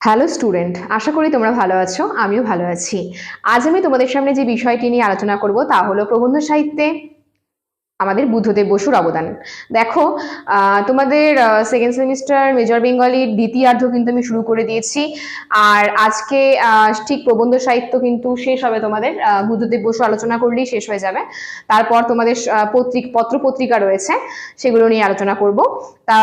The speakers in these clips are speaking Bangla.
হ্যালো স্টুডেন্ট আশা করি তোমরা ভালো আছো, আমিও ভালো আছি। আজ আমি তোমাদের সামনে যে বিষয়টি নিয়ে আলোচনা করব, তা হলো প্রবন্ধ সাহিত্যে আমাদের বুদ্ধদেব বসুর অবদান। দেখো তোমাদের সেকেন্ড সেমিস্টার মেজর বেঙ্গলির দ্বিতীয়ার্ধ কিন্তু আমি শুরু করে দিয়েছি, আর আজকে ঠিক প্রবন্ধ সাহিত্য কিন্তু শেষ হবে তোমাদের বুদ্ধদেব বসু আলোচনা করলেই শেষ হয়ে যাবে। তারপর তোমাদের পত্রিক, পত্র পত্রিকা রয়েছে, সেগুলো নিয়ে আলোচনা করব। তা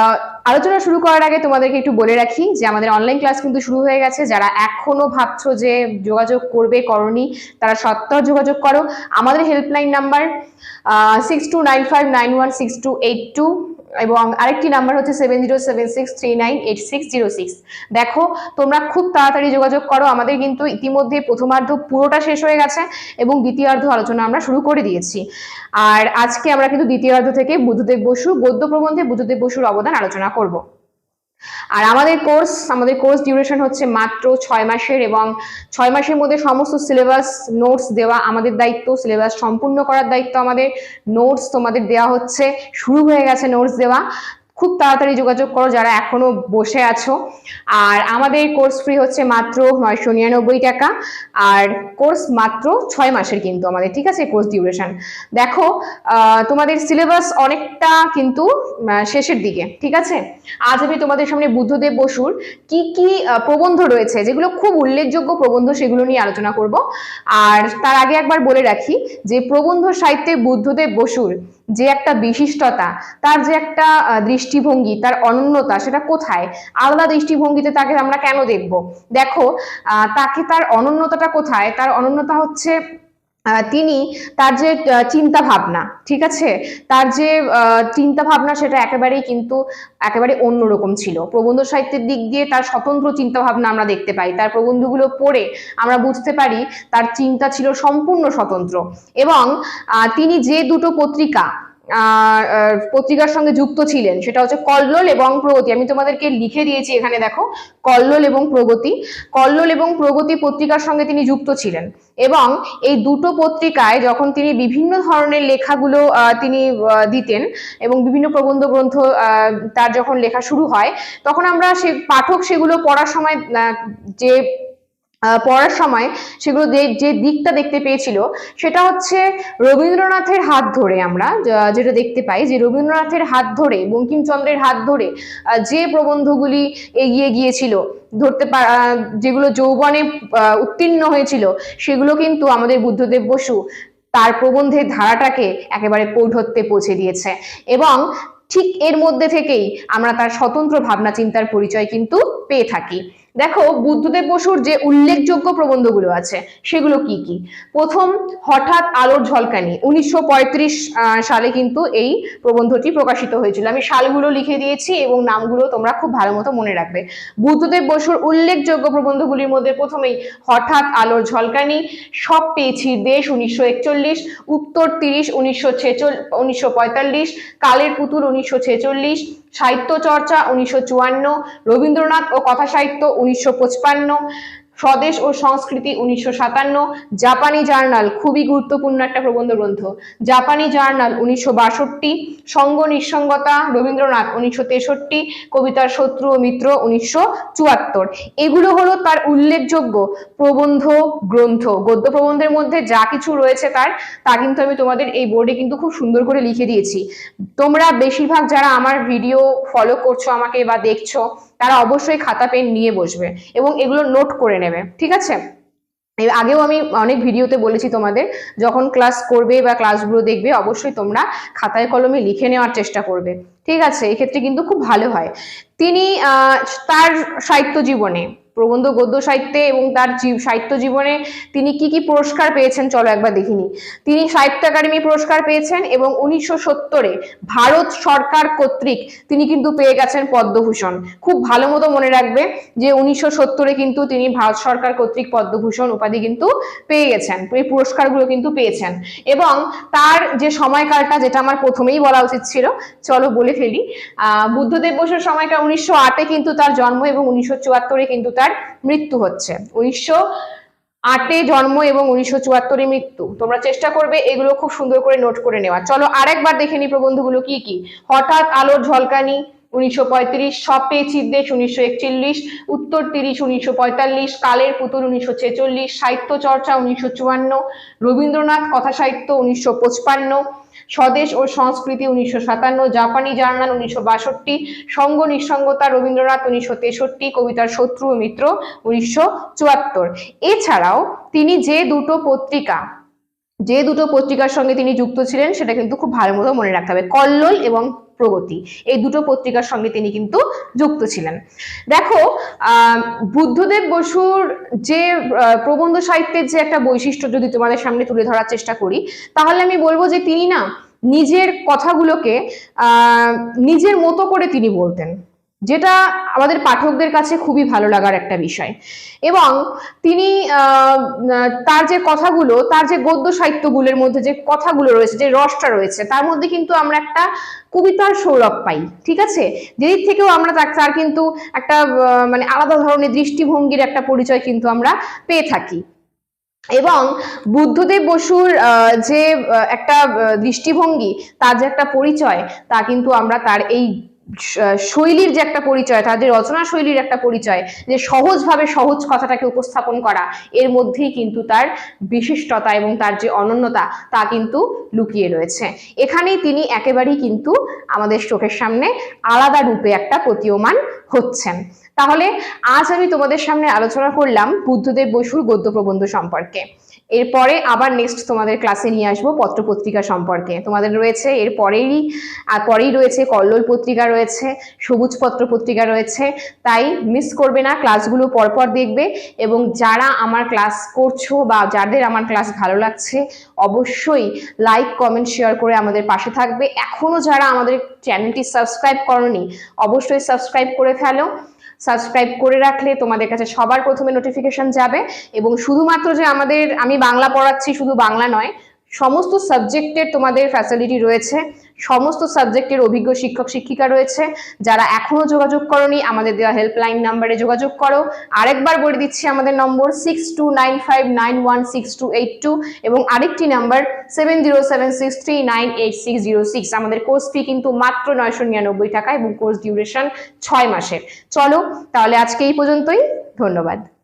আলোচনা শুরু করার আগে তোমাদেরকে একটু বলে রাখি যে আমাদের অনলাইন ক্লাস কিন্তু শুরু হয়ে গেছে। যারা এখনও ভাবছ যে যোগাযোগ করবে, করনি, তারা সত্ত্বেও যোগাযোগ করো। আমাদের helpline number six two nine five nine one six two eight two এবং আরেকটি নাম্বার হচ্ছে seven zero seven six three nine eight six zero six দেখো, তোমরা খুব তাড়াতাড়ি যোগাযোগ করো, আমাদের কিন্তু ইতিমধ্যে প্রথমার্ধ পুরোটা শেষ হয়ে গেছে এবং দ্বিতীয়ার্ধ আলোচনা আমরা শুরু করে দিয়েছি। আর আজকে আমরা কিন্তু দ্বিতীয়ার্ধ থেকে বুদ্ধদেব বসু গদ্য প্রবন্ধে বুদ্ধদেব বসুর অবদান আলোচনা করব। আর আমাদের কোর্স আমাদের কোর্স ডিউরেশন হচ্ছে মাত্র ছয় মাসের এবং ছয় মাসের মধ্যে সমস্ত সিলেবাস নোটস দেওয়া আমাদের দায়িত্ব সিলেবাস সম্পূর্ণ করার দায়িত্ব আমাদের। নোটস তোমাদের দেওয়া হচ্ছে, শুরু হয়ে গেছে নোটস দেওয়া। খুব তাড়াতাড়ি যোগাযোগ করো যারা এখনও বসে আছো। আর আমাদের কোর্স ফ্রি হচ্ছে মাত্র নয়শো নিরানব্বই টাকা। আর কোর্স মাত্র ছয় মাসের কিন্তু আমাদের, ঠিক আছে? কোর্স ডিউরেশন দেখো তোমাদের সিলেবাস অনেকটা কিন্তু শেষের দিকে, ঠিক আছে? আজ আমি তোমাদের সামনে বুদ্ধদেব বসুর কি কি প্রবন্ধ রয়েছে, যেগুলো খুব উল্লেখযোগ্য প্রবন্ধ সেগুলো নিয়ে আলোচনা করব। আর তার আগে একবার বলে রাখি যে প্রবন্ধ সাহিত্যে বুদ্ধদেব বসুর যে একটা বিশিষ্টতা, তার যে একটা দৃষ্টিভঙ্গি, তার অনন্যতা সেটা কোথায়? আলাদা দৃষ্টিভঙ্গিতে তাকে আমরা কেন দেখব? দেখো তাকে তার অনন্যতাটা কোথায়? তার অনন্যতা হচ্ছে তিনি তার যে চিন্তা ভাবনা ঠিক আছে? তার যে চিন্তা ভাবনা সেটা একেবারেই কিন্তু একেবারে অন্যরকম ছিল। প্রবন্ধ সাহিত্যের দিক দিয়ে তার স্বতন্ত্র চিন্তা ভাবনা আমরা দেখতে পাই। তার প্রবন্ধগুলো পড়ে আমরা বুঝতে পারি তার চিন্তা ছিল সম্পূর্ণ স্বতন্ত্র। এবং তিনি যে দুটো পত্রিকা পত্রিকার সঙ্গে যুক্ত ছিলেন। সেটা হচ্ছে কল্লোল এবং প্রগতি। আমি তোমাদেরকে লিখে দিয়েছি এখানে, দেখো, কল্লোল এবং প্রগতি। কল্লোল এবং প্রগতি পত্রিকার সঙ্গে তিনি যুক্ত ছিলেন। এবং এই দুটো পত্রিকায় যখন তিনি বিভিন্ন ধরনের লেখাগুলো তিনি দিতেন এবং বিভিন্ন প্রবন্ধ গ্রন্থ তার যখন লেখা শুরু হয়, তখন আমরা সে, পাঠক সেগুলো পড়ার সময় যে পড়ার সময় সেগুলো যে দিকটা দেখতে পেয়েছিল সেটা হচ্ছে রবীন্দ্রনাথের হাত ধরে আমরা যেটা দেখতে পাই যে রবীন্দ্রনাথের হাত ধরে বঙ্কিমচন্দ্রের হাত ধরে যে প্রবন্ধগুলি এগিয়ে গিয়েছিল ধরতে পা- আহ, যেগুলো যৌবনে উত্তীর্ণ হয়েছিল সেগুলো কিন্তু আমাদের বুদ্ধদেব বসু তার প্রবন্ধের ধারাটাকে একেবারে পৌঢত্বে পৌঁছে দিয়েছে। এবং ঠিক এর মধ্যে থেকেই আমরা তার স্বতন্ত্র ভাবনা চিন্তার পরিচয় কিন্তু পেয়ে থাকি। দেখো বুদ্ধদেব বসুর যে উল্লেখযোগ্য প্রবন্ধগুলো আছে, সেগুলো কি কি? প্রথম, হঠাৎ আলোর ঝলকানি। উনিশশো পঁয়ত্রিশ সালে কিন্তু এই প্রবন্ধটি প্রকাশিত হয়েছিল। আমি সালগুলো লিখে দিয়েছি এবং নামগুলো তোমরা খুব ভালো মতো মনে রাখবে। বুদ্ধদেব বসুর উল্লেখযোগ্য প্রবন্ধগুলির মধ্যে প্রথমেই, হঠাৎ আলোর ঝলকানি, সব পেয়েছি দেশ উনিশশো একচল্লিশ, উত্তর তিরিশ উনিশশো উনিশশো কালের পুতুল উনিশশো ছেচল্লিশ সাহিত্য চর্চা উনিশশো চুয়ান্ন রবীন্দ্রনাথ ও কথা সাহিত্য উনিশশো স্বদেশ ও সংস্কৃতি উনিশশো সাতান্ন, জাপানি জার্নাল, খুবই গুরুত্বপূর্ণ একটা প্রবন্ধ গ্রন্থ। জাপানি জার্নাল উনিশশো বাষট্টি, সঙ্গ নিঃসঙ্গতা, রবীন্দ্রনাথ উনিশশো তেষট্টি, কবিতার শত্রু ও মিত্র উনিশশো চুয়াত্তর। এগুলো হলো তার উল্লেখযোগ্য প্রবন্ধ, গ্রন্থ। গদ্য প্রবন্ধের মধ্যে যা কিছু রয়েছে তার, তা কিন্তু আমি তোমাদের এই বোর্ডে কিন্তু খুব সুন্দর করে লিখে দিয়েছি। তোমরা বেশিরভাগ যারা আমার ভিডিও ফলো করছ আমাকে বা দেখছ তারা অবশ্যই খাতা, পেন নিয়ে বসবে এবং এগুলো নোট করে নেবে, ঠিক আছে? আগেও আমি অনেক ভিডিওতে বলেছি তোমাদের, যখন ক্লাস করবে বা ক্লাসগুলো দেখবে, অবশ্যই তোমরা খাতায় কলমে লিখে নেওয়ার চেষ্টা করবে। ঠিক আছে এক্ষেত্রে কিন্তু খুব ভালো হয়। তিনি তার সাহিত্য জীবনে, প্রবন্ধ, গদ্য সাহিত্যে এবং তার সাহিত্য জীবনে তিনি কি কি পুরস্কার পেয়েছেন চলো একবার দেখিনি তিনি সাহিত্য একাডেমি পুরস্কার পেয়েছেন এবং উনিশশো সত্তরে ভারত সরকার কর্তৃক তিনি কিন্তু পেয়ে গেছেন পদ্মভূষণ। খুব ভালো মতো মনে রাখবে যে উনিশশো সত্তরে কিন্তু তিনি ভারত সরকার কর্তৃক পদ্মভূষণ উপাধি কিন্তু পেয়ে গেছেন, এই পুরস্কারগুলো কিন্তু পেয়েছেন। এবং তার যে সময়কালটা, যেটা আমার প্রথমেই বলা উচিত ছিল, চলো বলে ফেলি। বুদ্ধদেব বসুর সময়টা উনিশশো আটে কিন্তু তার জন্ম এবং উনিশশো চুয়াত্তরে কিন্তু তার মৃত্যু হচ্ছে। উনিশশো আটে জন্ম এবং উনিশশো চুয়াত্তরে মৃত্যু। তোমরা চেষ্টা করবে এগুলো খুব সুন্দর করে নোট করে নেওয়া চলো আরেকবার দেখে নি প্রবন্ধগুলো কি কি। হঠাৎ আলোর ঝলকানি উনিশশো পঁয়ত্রিশ, সপে চিদ্দেশ উনিশশো একচল্লিশ, উত্তর তিরিশ উনিশশো পঁয়তাল্লিশ, কালের পুতুল উনিশশো ছেচল্লিশ, সাহিত্য চর্চা উনিশশো চুয়ান্ন, রবীন্দ্রনাথ কথা সাহিত্য উনিশশো পঁচপান্ন স্বদেশ ও সংস্কৃতি উনিশশো সাতান্ন, জাপানি জার্নাল উনিশশো বাষট্টি, সঙ্গ নিঃসঙ্গতা রবীন্দ্রনাথ উনিশশো তেষট্টি, কবিতার শত্রু ও মিত্র উনিশশো চুয়াত্তর। এছাড়াও তিনি যে দুটো পত্রিকা, যে দুটো পত্রিকার সঙ্গে তিনি যুক্ত ছিলেন, সেটা কিন্তু খুব ভালো মতো মনে রাখতে হবে। কল্লোল এবং প্রগতি। এই দুটো পত্রিকার সঙ্গে তিনি কিন্তু যুক্ত ছিলেন। দেখো বুদ্ধদেব বসুর যে প্রবন্ধ সাহিত্যের যে একটা বৈশিষ্ট্য যদি তোমাদের সামনে তুলে ধরার চেষ্টা করি, তাহলে আমি বলব যে তিনি না নিজের কথাগুলোকে নিজের মতো করে তিনি বলতেন। যেটা আমাদের পাঠকদের কাছে খুবই ভালো লাগার একটা বিষয়। এবং তিনি তার যে কথাগুলো, তার যে গদ্য সাহিত্যগুলোর মধ্যে যে কথাগুলো রয়েছে, যে রসটা রয়েছে, তার মধ্যে কিন্তু আমরা একটা কবিতার সৌরভ পাই, ঠিক আছে? যেদিক থেকেও আমরা তার কিন্তু একটা মানে আলাদা ধরনের দৃষ্টিভঙ্গির একটা পরিচয় কিন্তু আমরা পেয়ে থাকি। এবং বুদ্ধদেব বসুর যে একটা দৃষ্টিভঙ্গি, তার যে একটা পরিচয়, তা কিন্তু আমরা তার এই শৈলীর যে একটা পরিচয়, তাদের রচনা শৈলীর একটা পরিচয়, যে সহজভাবে সহজ কথাটাকে উপস্থাপন করা, এর মধ্যেই কিন্তু তার বিশিষ্টতা এবং তার যে অনন্যতা, তা কিন্তু লুকিয়ে রয়েছে। এখানেই তিনি একেবারেই কিন্তু আমাদের চোখের সামনে আলাদা রূপে একটা প্রতীয়মান হচ্ছেন। তাহলে আজ আমি তোমাদের সামনে আলোচনা করলাম বুদ্ধদেব বসুর গদ্য প্রবন্ধ সম্পর্কে। এরপরে আবার নেক্সট তোমাদের ক্লাসে নিয়ে আসব পত্রপত্রিকা সম্পর্কে। তোমাদের রয়েছে এর পরেরই, আর পরেই রয়েছে কল্লোল পত্রিকা রয়েছে, সবুজ পত্র পত্রিকা রয়েছে। তাই মিস করবে না ক্লাসগুলো পরপর দেখবে এবং যারা আমার ক্লাস করছ বা যাদের আমার ক্লাস ভালো লাগছে, অবশ্যই লাইক কমেন্ট শেয়ার করে আমাদের পাশে থাকবে। এখনও যারা আমাদের চ্যানেলটি সাবস্ক্রাইব করনি, অবশ্যই সাবস্ক্রাইব করে ফেলো। সাবস্ক্রাইব করে রাখলে তোমাদের কাছে সবার প্রথমে নোটিফিকেশন যাবে। এবং শুধুমাত্র যে আমাদের, আমি বাংলা পড়াচ্ছি শুধু বাংলা নয়, সমস্ত সাবজেক্টের তোমাদের ফ্যাসিলিটি রয়েছে। সমস্ত সাবজেক্টের অভিজ্ঞ শিক্ষক, শিক্ষিকা রয়েছে। যারা এখনও যোগাযোগ করনি, আমাদের দেওয়া হেল্পলাইন নাম্বারে যোগাযোগ করো। আরেকবার বলে দিচ্ছি আমাদের number six two nine five nine one six two eight two এবং আরেকটি number seven zero seven six three nine eight six zero six আমাদের কোর্স ফি কিন্তু মাত্র নয়শো নিরানব্বই টাকা এবং কোর্স ডিউরেশন ছয় মাসের। চলো, তাহলে আজকে এই পর্যন্তই। ধন্যবাদ।